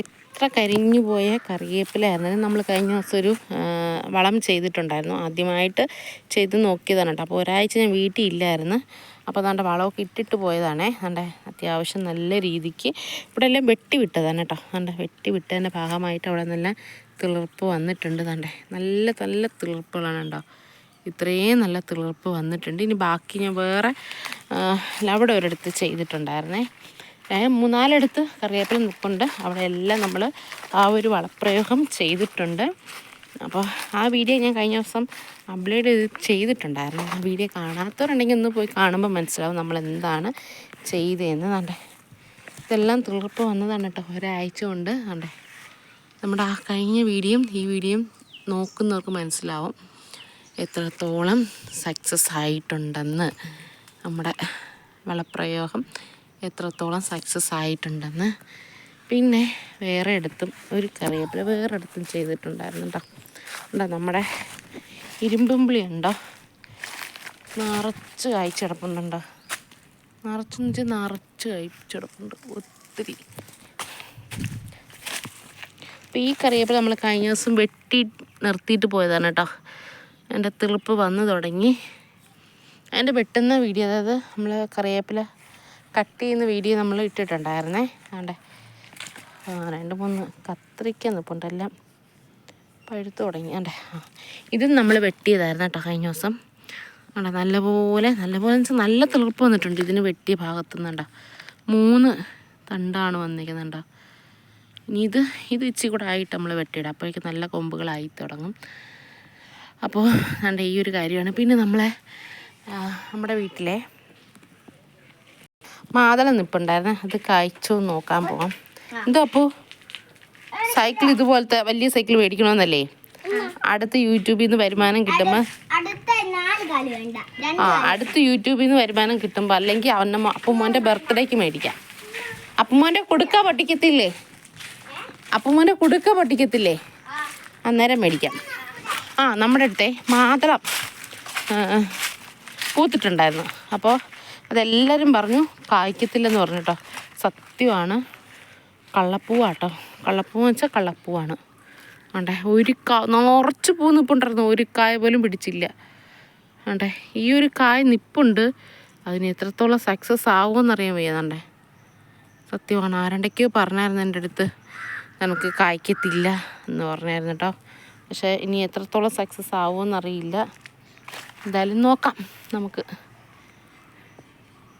എത്ര കരിഞ്ഞു പോയ കറിവേപ്പിലായിരുന്നാലും നമ്മൾ കഴിഞ്ഞ ദിവസം ഒരു വളം ചെയ്തിട്ടുണ്ടായിരുന്നു. ആദ്യമായിട്ട് ചെയ്ത് നോക്കിയതാണ് കേട്ടോ. അപ്പോൾ ഒരാഴ്ച ഞാൻ വീട്ടിൽ ഇല്ലായിരുന്നു. അപ്പോൾ അതാണ്ട് വളമൊക്കെ ഇട്ടിട്ട് പോയതാണേ. അതാണ്ട് അത്യാവശ്യം നല്ല രീതിക്ക് ഇവിടെ എല്ലാം വെട്ടി വിട്ടതാണ് കേട്ടോ. അതാണ്ട് വെട്ടി വിട്ടതിന്റെ ഭാഗമായിട്ട് അവിടെ നല്ല തിളർപ്പ് വന്നിട്ടുണ്ട്. താണ്ടേ നല്ല നല്ല തിളർപ്പുകളാണ് കേട്ടോ. ഇത്രയും നല്ല തിളർപ്പ് വന്നിട്ടുണ്ട്. ഇനി ബാക്കി ഞാൻ വേറെ അവിടെ ഒരിടത്ത് ചെയ്തിട്ടുണ്ടായിരുന്നേ. മൂന്നാലിടത്ത് കറിവേപ്പില നിൽപ്പുണ്ട് അവിടെ എല്ലാം നമ്മൾ ആ ഒരു വളപ്രയോഗം ചെയ്തിട്ടുണ്ട്. അപ്പോൾ ആ വീഡിയോ ഞാൻ കഴിഞ്ഞ ദിവസം അപ്ലോഡ് ചെയ്ത് ചെയ്തിട്ടുണ്ടായിരുന്നു. ആ വീഡിയോ കാണാത്തവരുണ്ടെങ്കിൽ ഒന്ന് പോയി കാണുമ്പോൾ മനസ്സിലാവും നമ്മൾ എന്താണ് ചെയ്തതെന്ന്. കണ്ടേ? ഇതെല്ലാം തീർപ്പ് വന്നതാണ് കേട്ടോ. ഒരാഴ്ച കൊണ്ട് കണ്ടേ? നമ്മുടെ ആ കഴിഞ്ഞ വീഡിയോയും ഈ വീഡിയോയും നോക്കുന്നവർക്ക് മനസ്സിലാവും എത്രത്തോളം സക്സസ് ആയിട്ടുണ്ടെന്ന് നമ്മുടെ വളപ്രയോഗം. എത്രത്തോളം സക്സസ് ആയിട്ടുണ്ടെന്ന്. പിന്നെ വേറെ ഇടത്തും ഒരു കറിവേപ്പില വേറെ ഇടത്തും ചെയ്തിട്ടുണ്ടായിരുന്നു കേട്ടോ ഉണ്ടോ നമ്മുടെ ഇരുമ്പുംപിളി ഉണ്ടോ? നിറച്ച് കായ്ച്ചിടപ്പുണ്ടോ നിറച്ചെന്ന് വെച്ചാൽ നിറച്ച് കായ്ച്ചിടപ്പുണ്ട് ഒത്തിരി. അപ്പോൾ ഈ കറിവേപ്പില നമ്മൾ കഴിഞ്ഞ ദിവസം വെട്ടി നിർത്തിയിട്ട് പോയതാണ് കേട്ടോ എന്റെ തിളിപ്പ് വന്നു തുടങ്ങി. അതിന്റെ വെട്ടുന്ന വീഡിയോ അതായത് നമ്മൾ കറിവേപ്പില കട്ട് ചെയ്യുന്ന വീഡിയോ നമ്മൾ ഇട്ടിട്ടുണ്ടായിരുന്നേ. ആണ്ടെ. ആ രണ്ട് മൂന്ന് കത്രിക്ക നിൽപ്പുണ്ട് എല്ലാം പഴുത്ത് തുടങ്ങി. ആണ്ടെ. ഇതും നമ്മൾ വെട്ടിയതായിരുന്നു കേട്ടോ കഴിഞ്ഞ ദിവസം. അവിടെ നല്ലപോലെ നല്ലപോലെ നല്ല തിളർപ്പ് വന്നിട്ടുണ്ട് ഇതിന് വെട്ടിയ ഭാഗത്തു നിന്നുണ്ടോ മൂന്ന് തണ്ടാണ് വന്നിരിക്കുന്നുണ്ടോ ഇനി ഇത് ഇത് ഇച്ചിരി കൂടെ ആയിട്ട് നമ്മൾ വെട്ടിയിടാം. അപ്പോഴേക്കും നല്ല കൊമ്പുകളായി തുടങ്ങും. അപ്പോൾ കണ്ട ഈ ഒരു കാര്യമാണ്. പിന്നെ നമ്മളെ നമ്മുടെ വീട്ടിലെ മാതള നിപ്പുണ്ടായിരുന്നു. അത് കായ്ച്ചു നോക്കാൻ പോവാം. എന്തോ അപ്പോ? സൈക്കിൾ ഇതുപോലത്തെ വലിയ സൈക്കിൾ മേടിക്കണമെന്നല്ലേ അടുത്ത യൂട്യൂബിൽ നിന്ന് വരുമാനം കിട്ടുമ്പോൾ രണ്ട് ആ അടുത്ത യൂട്യൂബിൽ നിന്ന് വരുമാനം കിട്ടുമ്പോൾ അല്ലെങ്കിൽ അവന്റെ അപ്പുമോന്റെ ബർത്ത്ഡേക്ക് മേടിക്കാം. അപ്പുമോന്റെ കൊടുക്ക പൊട്ടിക്കത്തില്ലേ? അപ്പുമോന്റെ കൊടുക്ക പൊട്ടിക്കത്തില്ലേ? അന്നേരം മേടിക്കാം. ആ നമ്മുടെ അടുത്തെ മാതളം പൂത്തിട്ടുണ്ടായിരുന്നു. അപ്പോൾ അതെല്ലാവരും പറഞ്ഞു കായ്ക്കത്തില്ലെന്ന് പറഞ്ഞു കേട്ടോ സത്യമാണ്. കള്ളപ്പൂവാട്ടോ. കള്ളപ്പൂവെന്ന് വെച്ചാൽ കള്ളപ്പൂവാണ്. ഉണ്ടേ ഒരു കാ നിറച്ച് പൂ നിപ്പുണ്ടായിരുന്നു. ഒരു കായ പോലും പിടിച്ചില്ല. ഉണ്ടേ ഈ ഒരു കായ നിപ്പുണ്ട്. അതിന് എത്രത്തോളം സക്സസ് ആവുമെന്നറിയാൻ വയ്യാതാണ്ടേ സത്യമാണ്. ആരണ്ടൊക്കെയോ പറഞ്ഞായിരുന്നു എന്റെ അടുത്ത്. നമുക്ക് കായ്ക്കത്തില്ല എന്ന് പറഞ്ഞായിരുന്നു കേട്ടോ പക്ഷേ ഇനി എത്രത്തോളം സക്സസ് ആവുമെന്നറിയില്ല. എന്തായാലും നോക്കാം നമുക്ക്.